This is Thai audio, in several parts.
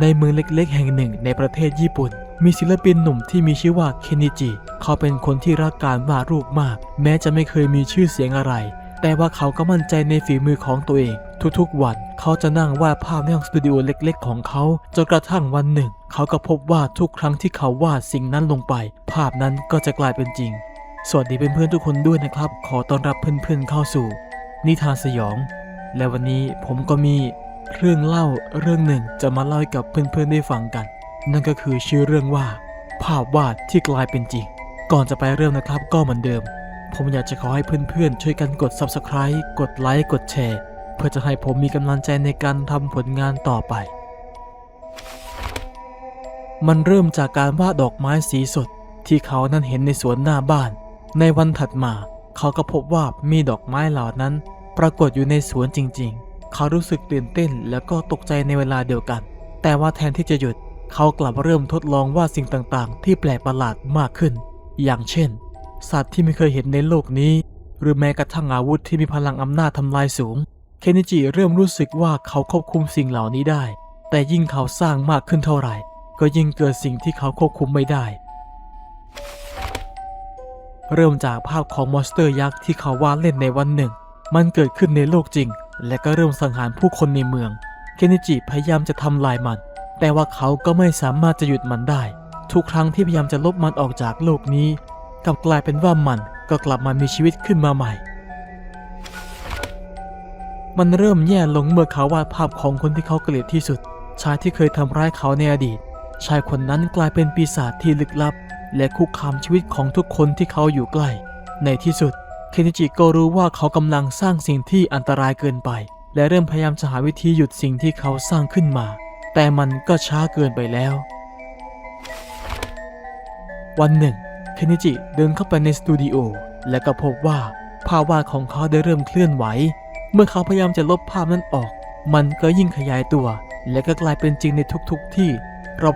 ในเมืองเล็กๆ แห่งหนึ่งในประเทศญี่ปุ่น มีศิลปินหนุ่มที่มีชื่อว่าเคนนิจิ เขาเป็นคนที่รักการวาดรูปมาก แม้จะไม่เคยมีชื่อเสียงอะไร แต่ว่าเขาก็มั่นใจในฝีมือของตัวเอง ทุกๆ วัน เขาจะนั่งวาดภาพในห้องสตูดิโอเล็กๆ ของเขาจนกระทั่งวันหนึ่ง เขาก็พบว่าทุกครั้งที่เขาวาดสิ่งนั้นลงไป ภาพนั้นก็จะกลายเป็นจริง สวัสดีเพื่อนๆทุกคนด้วยนะครับ ขอต้อนรับเพื่อนๆเข้าสู่ นิทานสยอง และวันนี้ผมก็มี เรื่องเล่าเรื่องหนึ่งจะมาเล่าให้กับเพื่อนๆได้ฟังกัน นั่นก็คือชื่อเรื่องว่า ภาพวาดที่กลายเป็นจริง ก่อนจะไปเริ่มนะครับก็เหมือนเดิม ผมอยากจะขอให้เพื่อนๆ ช่วยกันกด Subscribe กดไลค์กดแชร์ เพื่อจะให้ผมมีกำลังใจในการทำผลงานต่อไป มันเริ่มจากการวาดดอกไม้สีสด ที่เขานั้นเห็นในสวนหน้าบ้าน ในวันถัดมา เขาก็พบว่ามีดอกไม้เหล่านั้น ปรากฏอยู่ในสวนจริงๆ เขารู้สึกตื่นเต้นแล้วก็ตกใจในเวลาเดียวกัน แต่ว่าแทนที่จะหยุด เขากลับเริ่มทดลองว่าสิ่งต่างๆ ที่แปลกประหลาดมากขึ้น อย่างเช่น สัตว์ที่ไม่เคยเห็นในโลกนี้ หรือแม้กระทั่งอาวุธที่มีพลังอำนาจทำลายสูง เคนนิจิเริ่มรู้สึกว่าเขาควบคุมสิ่งเหล่านี้ได้ แต่ยิ่งเขาสร้างมากขึ้นเท่าไหร่ ก็ยิ่งเกิดสิ่งที่เขาควบคุมไม่ได้ เริ่มจากภาพของมอนสเตอร์ยักษ์ที่เขาวาดเล่นในวันหนึ่ง มันเกิดขึ้นในโลกจริง และก็เริ่มสังหารผู้คนในเมือง เคนนิจิพยายามจะทำลายมัน แต่ว่าเขาก็ไม่สามารถจะหยุดมันได้ ทุกครั้งที่พยายามจะลบมันออกจากโลกนี้กลับกลายเป็นว่ามันก็กลับมามีชีวิตขึ้นมาใหม่ มันเริ่มแย่ลงเมื่อเขาวาดภาพของคนที่เขาเกลียดที่สุด ชายที่เคยทำร้ายเขาในอดีต ชายคนนั้นกลายเป็นปีศาจที่ลึกลับ และคุกคามชีวิตของทุกคนที่เขาอยู่ใกล้ ในที่สุด เคนิจิก็รู้ว่าเขากำลังสร้างสิ่งที่อันตรายเกินไป และเริ่มพยายามจะหาวิธีหยุดสิ่งที่เขาสร้างขึ้นมา แต่มันก็ช้าเกินไปแล้ว วันหนึ่ง เคนิจิเดินเข้าไปในสตูดิโอและก็พบว่าภาพวาดของเขาได้เริ่มเคลื่อนไหว เมื่อเขาพยายามจะลบภาพนั้นออก มันก็ยิ่งขยายตัว และก็กลายเป็นจริงในทุกๆทที่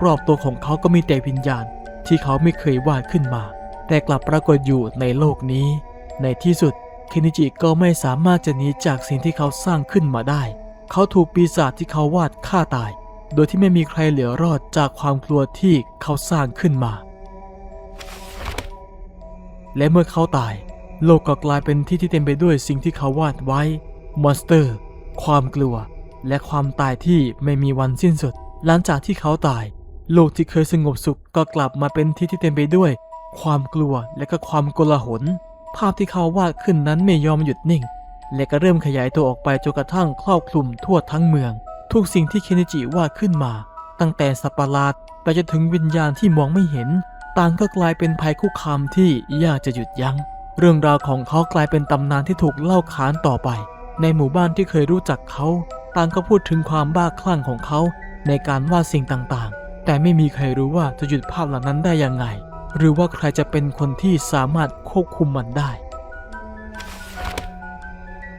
รอบๆตัวของเขาก็มีแต่วิญญาณ ที่เขาไม่เคยวาดขึ้นมา แต่กลับปรากฏอยู่ในโลกนี้ ในที่สุดเคนิจิก็ไม่สามารถจะหนีจากสิ่งที่เขาสร้างขึ้นมาได้ เขาถูกปีศาจที่เขาวาดฆ่าตาย โดยที่ไม่มีใครเหลือรอดจากความกลัวที่เขาสร้างขึ้นมา และเมื่อเขาตาย โลกก็กลายเป็นที่ที่เต็มไปด้วยสิ่งที่เขาวาดไว้ มอนสเตอร์ ความกลัว และความตายที่ไม่มีวันสิ้นสุด หลังจากที่เขาตาย โลกที่เคยสงบสุขก็กลับมาเป็นที่ที่เต็มไปด้วย ความกลัวและก็ความโกลาหล ภาพที่เขาวาดขึ้นนั้นไม่ยอมหยุดนิ่ง และก็เริ่มขยายตัวออกไปจนกระทั่งครอบคลุมทั่วทั้งเมือง ทุกสิ่งที่เคนิจิวาดขึ้นมา ตั้งแต่สัปหลาดไปจนถึงวิญญาณที่มองไม่เห็น ต่างก็กลายเป็นภัยคุกคามที่ยากจะหยุดยัง้ง เรื่องราวของเขากลายเป็นตำนานที่ถูกเล่าขานต่อไป ในหมู่บ้านที่เคยรู้จักเขา ต่างก็พูดถึงความบ้าคลั่งของเขาในการวาดสิ่งต่างๆ แต่ไม่มีใครรู้ว่าจะหยุดภาพเหล่านั้นได้ยังไง หรือว่าใครจะเป็นคนที่สามารถควบคุมมันได้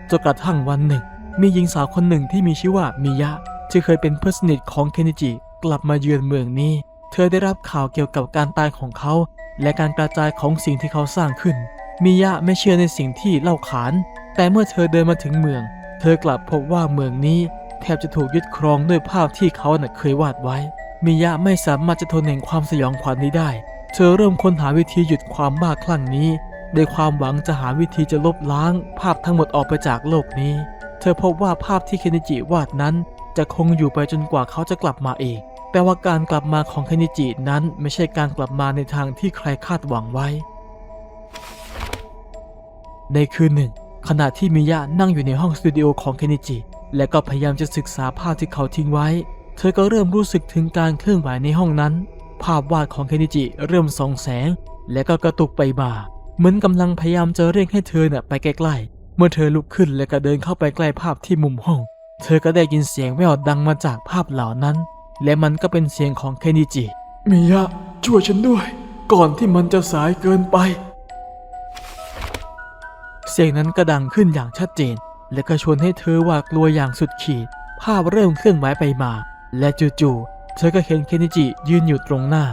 จนกระทั่งวันหนึ่ง มีหญิงสาวคนหนึ่งที่มีชื่อว่ามิยะที่เคยเป็นเพื่อนสนิทของเคนจิ กลับมาเยือนเมืองนี้ เธอได้รับข่าวเกี่ยวกับการตายของเขา และการกระจายของสิ่งที่เขาสร้างขึ้นมิยะไม่เชื่อในสิ่งที่เล่าขาน แต่เมื่อเธอเดินมาถึงเมือง เธอกลับพบว่าเมืองนี้แทบจะถูกยึดครองด้วยภาพที่เขาน่ะเคยวาดไว้มิยะไม่สามารถจะทนแห่งความสยองขวัญนี้ได้ เธอเริ่มค้นหาวิธีหยุดความบ้าคลั่งนี้ด้วยความหวังจะหาวิธีจะลบล้าง ภาพทั้งหมดออกไปจากโลกนี้ เธอพบว่าภาพที่เคนิจิวาดนั้น จะคงอยู่ไปจนกว่าเขาจะกลับมาเองแต่ว่าการกลับมาของเคนิจินั้นไม่ใช่การกลับมาในทางที่ใครคาดหวังไว้ ในคืนหนึ่ง ขณะที่มิยะนั่งอยู่ในห้องสตูดิโอของเคนิจิ และก็พยายามจะศึกษาภาพที่เขาทิ้งไว้ เธอก็เริ่มรู้สึกถึงการเคลื่อนไหวในห้องนั้น ภาพวาดของเคนจิเริ่มส่องแสง และก็กระตุกไปมาเหมือนกำลังพยายามจะเร่งให้เธอเน่ะไปใกล้ๆ เมื่อเธอลุกขึ้นและก็เดินเข้าไปใกล้ภาพที่มุมห้อง เธอก็ได้ยินเสียงแว่วดังมาจากภาพเหล่านั้น และมันก็เป็นเสียงของเคนจิมิยะช่วยฉันด้วย ก่อนที่มันจะสายเกินไป เสียงนั้นก็ดังขึ้นอย่างชัดเจน และก็ชวนให้เธอหวาดกลัวอย่างสุดขีด ภาพเริ่มเคลื่อนไหวไปมา และจู่ๆ เธอก็เห็นเคนจิยืนอยู่ตรงหน้า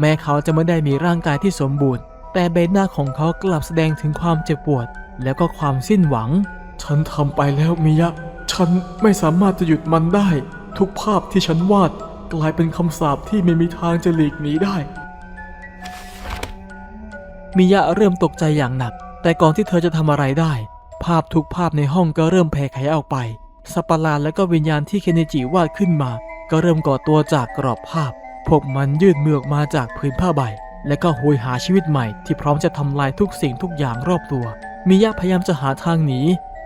แม้เขาจะไม่ได้มีร่างกายที่สมบูรณ์ แต่ใบหน้าของเขากลับแสดงถึงความเจ็บปวด แล้วก็ความสิ้นหวัง ฉันทำไปแล้วมิยะ ฉันไม่สามารถจะหยุดมันได้ ทุกภาพที่ฉันวาดกลายเป็นคำสาปที่ไม่มีทางจะหลีกหนีได้ มิยะเริ่มตกใจอย่างหนัก แต่ก่อนที่เธอจะทำอะไรได้ ภาพทุกภาพในห้องก็เริ่มแผ่ขยายออกไปสัตว์ประหลาดและก็วิญญาณที่เคนจิวาดขึ้นมา ก็เริ่มก่อตัวจากกรอบภาพ พวกมันยืดมือออกมาจากพื้นผ้าใบ และก็โหยหาชีวิตใหม่ที่พร้อมจะทำลายทุกสิ่งทุกอย่างรอบตัว มิยะพยายามจะหาทางหนี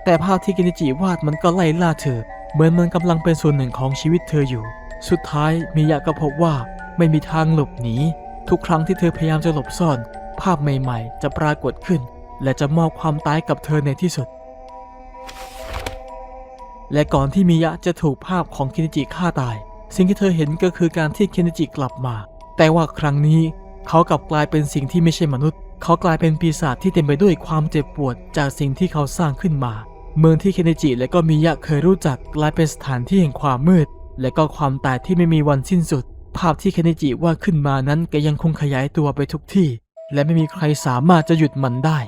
แต่ภาพที่เคนจิวาดมันก็ไล่ล่าเธอ เหมือนมันกำลังเป็นส่วนหนึ่งของชีวิตเธออยู่ สุดท้ายมิยะก็พบว่าไม่มีทางหลบหนี ทุกครั้งที่เธอพยายามจะหลบซ่อน ภาพใหม่ๆ จะปรากฏขึ้น และจะมอบความตายกับเธอในที่สุดและก่อนที่มิยะจะถูกภาพของเคนจิฆ่าตาย สิ่งที่เธอเห็นก็คือการที่เคนจิกลับมา แต่ว่าครั้งนี้เขากลับกลายเป็นสิ่งที่ไม่ใช่มนุษย์ เขากลายเป็นปีศาจที่เต็มไปด้วยความเจ็บปวดจากสิ่งที่เขาสร้างขึ้นมา เมืองที่เคนจิและก็มิยะเคยรู้จักกลายเป็นสถานที่แห่งความมืด และก็ความตายที่ไม่มีวันสิ้นสุด ภาพที่เคนจิวาดขึ้นมานั้นก็ยังคงขยายตัวไปทุกที่ และไม่มีใครสามารถจะหยุดมันได้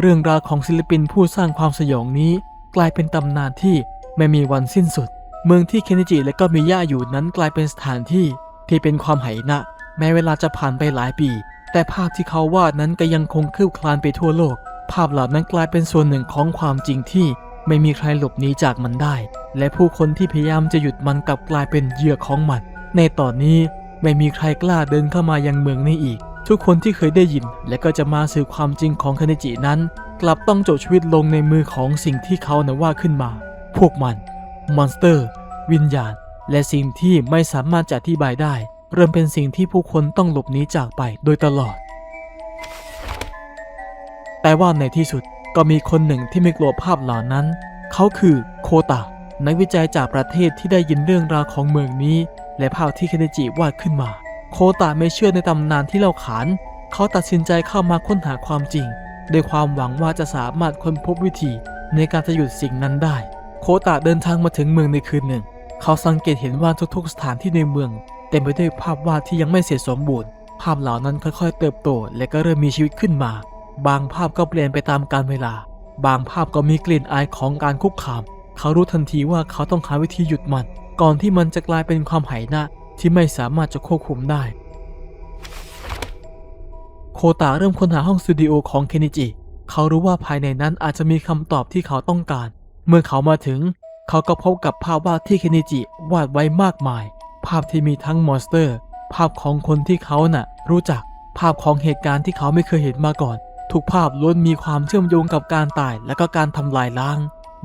เรื่องราวของศิลปินผู้สร้างความสยองนี้ กลายเป็นตำนานที่ ไม่มีวันสิ้นสุด เมืองที่เคนจิและก็มิยะอยู่นั้นกลายเป็นสถานที่ที่เป็นความไหนะ แม้เวลาจะผ่านไปหลายปี แต่ภาพที่เขาวาดนั้นก็ยังคงคืบคลานไปทั่วโลก ภาพเหล่านั้นกลายเป็นส่วนหนึ่งของความจริงที่ไม่มีใครหลบหนีจากมันได้ และผู้คนที่พยายามจะหยุดมันกลับกลายเป็นเหยื่อของมัน ในตอนนี้ไม่มีใครกล้าเดินเข้ามายังเมืองนี้อีก ทุกคนที่เคยได้ยิน และก็จะมาสื่อความจริงของคาเนจินั้น กลับต้องจบชีวิตลงในมือของสิ่งที่เขานะว่าขึ้นมา พวกมัน มอนสเตอร์ วิญญาณ และสิ่งที่ไม่สามารถจะอธิบายได้ เริ่มเป็นสิ่งที่ผู้คนต้องหลบหนีจากไปโดยตลอด แต่ว่าในที่สุดก็มีคนหนึ่งที่ไม่กลัวภาพเหล่านั้น เขาคือโคตะนักวิจัยจากประเทศที่ได้ยินเรื่องราวของเมืองนี้ และภาพที่เคนจิวาดขึ้นมา โคตะไม่เชื่อในตำนานที่เล่าขาน เขาตัดสินใจเข้ามาค้นหาความจริงด้วยความหวังว่าจะสามารถค้นพบวิธีในการจะหยุดสิ่งนั้นได้ โคตะเดินทางมาถึงเมืองในคืนหนึ่ง เขาสังเกตเห็นว่าทุกๆ สถานที่ในเมือง เต็มไปด้วยภาพวาดที่ยังไม่เสร็จสมบูรณ์ ภาพเหล่านั้นค่อยๆ เติบโต และก็เริ่มมีชีวิตขึ้นมา บางภาพก็เปลี่ยนไปตามกาลเวลา บางภาพก็มีกลิ่นอายของการคุกคาม เขารู้ทันทีว่าเขาต้องหาวิธีหยุดมัน ก่อนที่มันจะกลายเป็นความไหายนะที่ไม่สามารถจะควบคุมได้ โคตาเริ่มค้นหาห้องสตูดิโอของเคนิจิ เขารู้ว่าภายในนั้นอาจจะมีคำตอบที่เขาต้องการ เมื่อเขามาถึง เขาก็พบกับภาพวาดที่เคนิจิวาดไว้มากมาย ภาพที่มีทั้งมอนสเตอร์ ภาพของคนที่เขาน่ะ รู้จักภาพของเหตุการณ์ที่เขาไม่เคยเห็นมาก่อน ทุกภาพล้วนมีความเชื่อมโยงกับการตายและก็การทำลายล้าง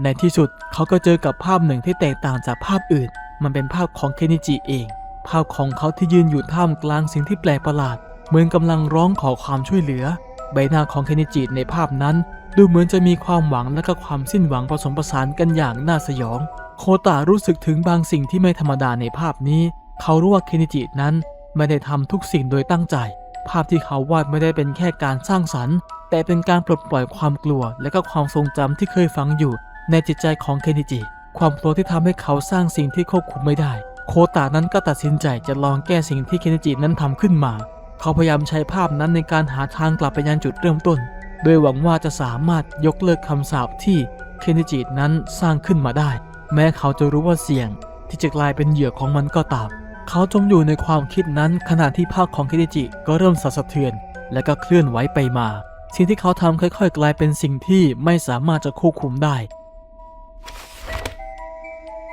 ในที่สุดเขาก็เจอกับภาพหนึ่งที่แตกต่างจากภาพอื่น มันเป็นภาพของเคนิจิเอง ภาพของเขาที่ยืนอยู่ท่ามกลางสิ่งที่แปลกประหลาด เหมือนกำลังร้องขอความช่วยเหลือ ใบหน้าของเคนิจิในภาพนั้น ดูเหมือนจะมีความหวังและก็ความสิ้นหวังผสมผสานกันอย่างน่าสยอง โคตารู้สึกถึงบางสิ่งที่ไม่ธรรมดาในภาพนี้ เขารู้ว่าเคนิจินั้นไม่ได้ทำทุกสิ่งโดยตั้งใจ ภาพที่เขาวาดไม่ได้เป็นแค่การสร้างสรรค์ แต่เป็นการปลดปล่อยความกลัว และก็ความทรงจำที่เคยฝังอยู่ในจิตใจของเคนิจิ ความกลัวที่ทำให้เขาสร้างสิ่งที่ควบคุมไม่ได้ โคตานั้นก็ตัดสินใจจะลองแก้สิ่งที่เคนิจินั้นทำขึ้นมา เขาพยายามใช้ภาพนั้นในการหาทางกลับไปยังจุดเริ่มต้น โดยหวังว่าจะสามารถยกเลิกคำสาปที่เคนจินั้นสร้างขึ้นมาได้ แม้เขาจะรู้ว่าเสี่ยง ที่จะกลายเป็นเหยื่อของมันก็ตาม เขาจมอยู่ในความคิดนั้นขณะที่ภาพของเคนจิก็เริ่มสั่นสะเทือน และก็เคลื่อนไหวไปมา สิ่งที่เขาทำค่อย ๆ กลายเป็นสิ่งที่ไม่สามารถจะควบคุมได้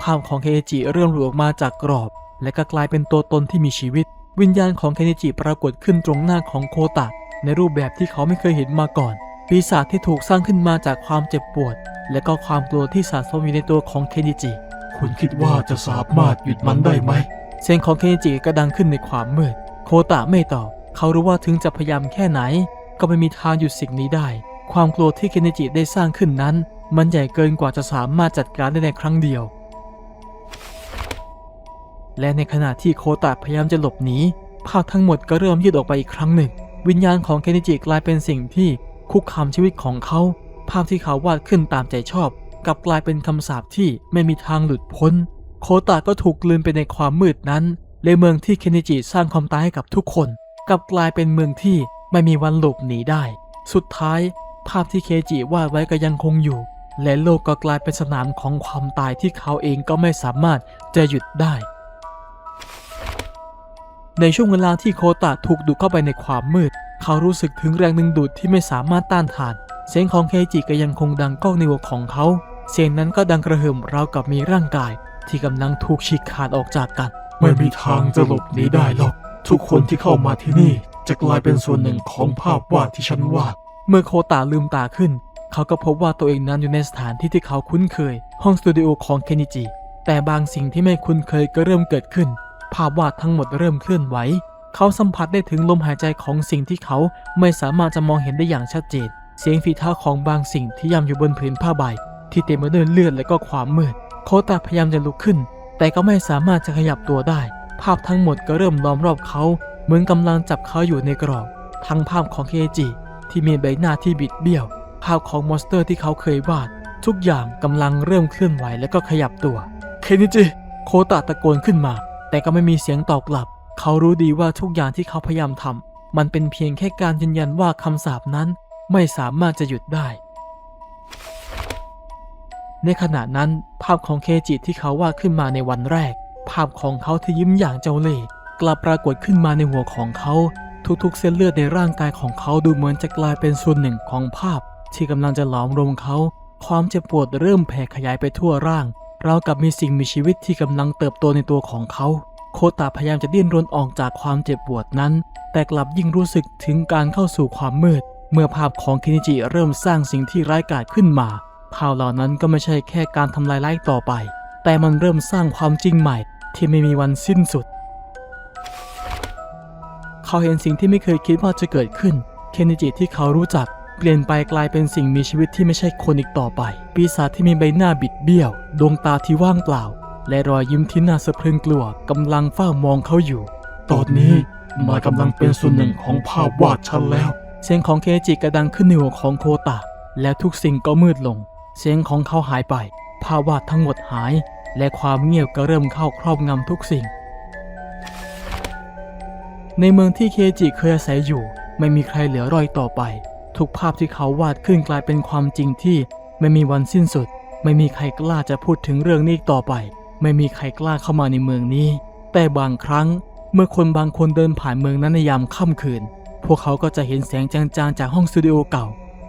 ภาพของเคนจิเริ่มหลุดออกมาจากกรอบ และก็กลายเป็นตัวตนที่มีชีวิต วิญญาณของเคนิจิปรากฏขึ้นตรงหน้าของโคตะ ในรูปแบบที่เขาไม่เคยเห็นมาก่อน ปีศาจที่ถูกสร้างขึ้นมาจากความเจ็บปวด และก็ความกลัวที่สะสมอยู่ในตัวของเคนิจิ คุณคิดว่าจะสามารถหยุดมันได้ไหม เสียงของเคนิจิก็ดังขึ้นในความมืด โคตะไม่ตอบ เขารู้ว่าถึงจะพยายามแค่ไหน ก็ไม่มีทางหยุดสิ่งนี้ได้ ความกลัวที่เคนิจิได้สร้างขึ้นนั้น มันใหญ่เกินกว่าจะสามารถจัดการได้ในครั้งเดียว และในขณะที่โคตะพยายามจะหลบหนีภาพทั้งหมดก็เริ่มยืดออกไปอีกครั้งหนึ่ง วิญญาณของเคนจิกลายเป็นสิ่งที่คุกคามชีวิตของเขา ภาพที่เขาวาดขึ้นตามใจชอบกลับกลายเป็นคำสาปที่ไม่มีทางหลุดพ้น โคตะก็ถูกกลืนไปในความมืดนั้นและเมืองที่เคนจิสร้างความตายให้กับทุกคนกลับกลายเป็นเมืองที่ไม่มีวันหลบหนีได้ สุดท้าย ภาพที่เคจิวาดไว้ก็ยังคงอยู่ และโลกก็กลายเป็นสนามของความตายที่เขาเองก็ไม่สามารถจะหยุดได้ ในช่วงเวลาที่โคตะถูกดูดเข้าไปในความมืด เขารู้สึกถึงแรงดึงดูดที่ไม่สามารถต้านทาน เสียงของเคจิก็ยังคงดังก้องในหัวของเขา เสียงนั้นก็ดังกระหึ่มราวกับมีร่างกาย ที่กำลังถูกฉีกขาดออกจากกัน ไม่มีทางจะหลบหนีได้หรอก ทุกคนที่เข้ามาที่นี่ จะกลายเป็นส่วนหนึ่งของภาพวาดที่ฉันวาด เมื่อโคตาลืมตาขึ้น เขาก็พบว่าตัวเองนั้นอยู่ในสถานที่ที่เขาคุ้นเคย ห้องสตูดิโอของเคนิจิ แต่บางสิ่งที่ไม่คุ้นเคยก็เริ่มเกิดขึ้น ภาพวาดทั้งหมดเริ่มเคลื่อนไหว เขาสัมผัสได้ถึงลมหายใจของสิ่งที่เขาไม่สามารถจะมองเห็นได้อย่างชัดเจน เสียงฝีเท้าของบางสิ่งที่ย่ำอยู่บนผืนผ้าใบ ที่เต็มไปด้วยเลือดและก็ความมืด โคตาพยายามจะลุกขึ้น แต่ก็ไม่สามารถจะขยับตัวได้ ภาพทั้งหมดก็เริ่มล้อมรอบเขา เหมือนกำลังจับเขาอยู่ในกรอบ ทั้งภาพของเคจิที่มีใบหน้าที่บิดเบี้ยว ภาพของมอนสเตอร์ที่เขาเคยวาด ทุกอย่างกำลังเริ่มเคลื่อนไหวและก็ขยับตัว เคนิจิ โคตะตะโกนขึ้นมา แต่ก็ไม่มีเสียงตอบกลับ เขารู้ดีว่าทุกอย่างที่เขาพยายามทำมันเป็นเพียงแค่การยืนยันว่าคำสาปนั้นไม่สามารถจะหยุดได้ ในขณะนั้นภาพของเคจิที่เขาวาดขึ้นมาในวันแรก ภาพของเขาที่ยิ้มอย่างเจ้าเล่ห์กลับปรากฏขึ้นมาในหัวของเขา ทุกๆ เส้นเลือดในร่างกายของเขาดูเหมือนจะกลายเป็นส่วนหนึ่งของภาพ ที่กำลังจะหลอมรวมเขา ความเจ็บปวดเริ่มแผ่ขยายไปทั่วร่าง เรากับมีสิ่งมีชีวิตที่กำลังเติบโตในตัวของเขา โคตาพยายามจะดิ้นรนออกจากความเจ็บปวดนั้น แต่กลับยิ่งรู้สึกถึงการเข้าสู่ความมืด เมื่อภาพของคินิจิเริ่มสร้างสิ่งที่ร้ายกาจขึ้นมา ภาพเหล่านั้นก็ไม่ใช่แค่การทำลายไล้ต่อไป แต่มันเริ่มสร้างความจริงใหม่ ที่ไม่มีวันสิ้นสุด เขาเห็นสิ่งที่ไม่เคยคิดว่าจะเกิดขึ้น เคนิจิที่เขารู้จัก เปลี่ยนไปกลายเป็นสิ่งมีชีวิตที่ไม่ใช่คนอีกต่อไป ปีศาจที่มีใบหน้าบิดเบี้ยว ดวงตาที่ว่างเปล่า และรอยยิ้มที่น่าสะพรึงกลัวกำลังเฝ้ามองเขาอยู่ ตอนนี้นายกำลังเป็นส่วนหนึ่งของภาพวาดฉันแล้ว เสียงของเคจิกระดังขึ้นในหัวของโคตะ แล้วทุกสิ่งก็มืดลง เสียงของเขาหายไป ภาพวาดทั้งหมดหาย และความเงียบก็เริ่มเข้าครอบงำทุกสิ่ง ในเมืองที่เคจิเคยอาศัยอยู่ ไม่มีใครเหลือรอยต่อไป ทุกภาพที่เขาวาดขึ้นกลายเป็นความจริงที่ไม่มีวันสิ้นสุด ไม่มีใครกล้าจะพูดถึงเรื่องนี้ต่อไป ไม่มีใครกล้าเข้ามาในเมืองนี้ แต่บางครั้งเมื่อคนบางคนเดินผ่านเมืองนั้นในยามค่ำคืน พวกเขาก็จะเห็นแสงจางๆจากห้องสตูดิโอเก่า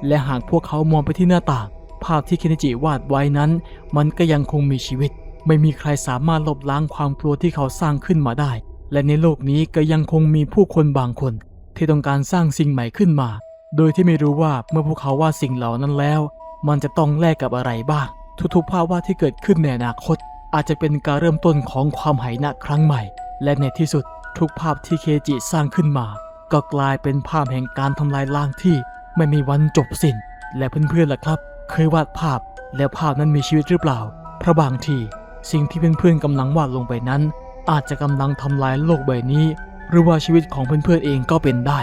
และหากพวกเขามองไปที่หน้าต่าง ภาพที่เคนจิวาดไว้นั้น มันก็ยังคงมีชีวิต ไม่มีใครสามารถลบล้างความกลัวที่เขาสร้างขึ้นมาได้ และในโลกนี้ก็ยังคงมีผู้คนบางคน ที่ต้องการสร้างสิ่งใหม่ขึ้นมา โดยที่ไม่รู้ว่าเมื่อพวกเขาวาดสิ่งเหล่านั้นแล้ว มันจะต้องแลกกับอะไรบ้าง ทุกๆภาพวาดที่เกิดขึ้นในอนาคต อาจจะเป็นการเริ่มต้นของความไหายนะครั้งใหม่ และในที่สุดทุกภาพที่เคจิสร้างขึ้นมา ก็กลายเป็นภาพแห่งการทำลายล้างที่ไม่มีวันจบสิ้น และเพื่อนๆล่ะครับ เคยวาดภาพ แล้วภาพนั้นมีชีวิตหรือเปล่า เพราะบางที สิ่งที่เพื่อนๆกำลังวาดลงไปนั้น อาจจะกำลังทำลายโลกใบนี้ หรือว่าชีวิตของเพื่อนๆเองก็เป็นได้